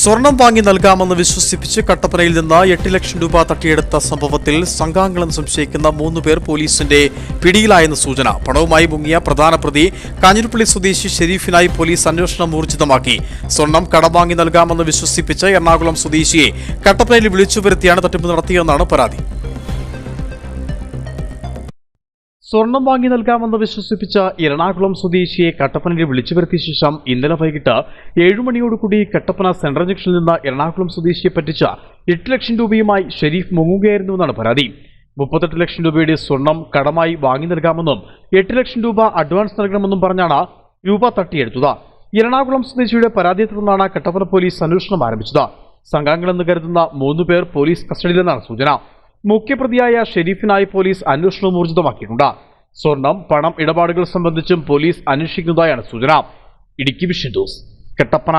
സ്വർണം വാങ്ങി നൽകാമെന്ന് വിശ്വസിപ്പിച്ച് കട്ടപ്പനയിൽ നിന്ന് എട്ട് ലക്ഷം രൂപ തട്ടിയെടുത്ത സംഭവത്തിൽ സംഘാംഗങ്ങളെന്ന് സംശയിക്കുന്ന മൂന്ന് പേർ പോലീസിന്റെ പിടിയിലായെന്ന് സൂചന. പണവുമായി മുങ്ങിയ പ്രധാന പ്രതി കാഞ്ഞിരപ്പള്ളി സ്വദേശി ഷെരീഫിനായി പോലീസ് അന്വേഷണം ഊർജിതമാക്കി. സ്വർണം കടം വാങ്ങി നൽകാമെന്ന് വിശ്വസിപ്പിച്ച് എറണാകുളം സ്വദേശിയെ കട്ടപ്പനയിൽ വിളിച്ചു വരുത്തിയാണ് തട്ടിപ്പ് നടത്തിയതെന്നാണ് പരാതി. സ്വർണം വാങ്ങി നൽകാമെന്ന് വിശ്വസിപ്പിച്ച എറണാകുളം സ്വദേശിയെ കട്ടപ്പനയിൽ വിളിച്ചു വരുത്തിയ ശേഷം ഇന്നലെ വൈകിട്ട് ഏഴുമണിയോടുകൂടി കട്ടപ്പന സെൻട്രൽ ജംഗ്ഷനിൽ നിന്ന് എറണാകുളം സ്വദേശിയെ പറ്റിച്ച എട്ട് ലക്ഷം രൂപയുമായി ഷെരീഫ് മുങ്ങുകയായിരുന്നുവെന്നാണ് പരാതി. മുപ്പത്തെട്ട് ലക്ഷം രൂപയുടെ സ്വർണം കടമായി വാങ്ങി നൽകാമെന്നും എട്ട് ലക്ഷം രൂപ അഡ്വാൻസ് നൽകണമെന്നും പറഞ്ഞാണ് രൂപ തട്ടിയെടുത്തത്. എറണാകുളം സ്വദേശിയുടെ പരാതിയെ തുടർന്നാണ് കട്ടപ്പന പോലീസ് അന്വേഷണം ആരംഭിച്ചത്. സംഘാംഗങ്ങളെന്ന് കരുതുന്ന മൂന്ന് പേർ പോലീസ് കസ്റ്റഡിയിലെന്നാണ് സൂചന. മുഖ്യപ്രതിയായ ഷെരീഫിനായി പോലീസ് അന്വേഷണം ഊർജിതമാക്കിയിട്ടുണ്ട്. സ്വർണം പണം ഇടപാടുകൾ സംബന്ധിച്ചും പോലീസ് അന്വേഷിക്കുന്നതായാണ് സൂചന. ഇടുക്കി വിഷൻ കട്ടപ്പന.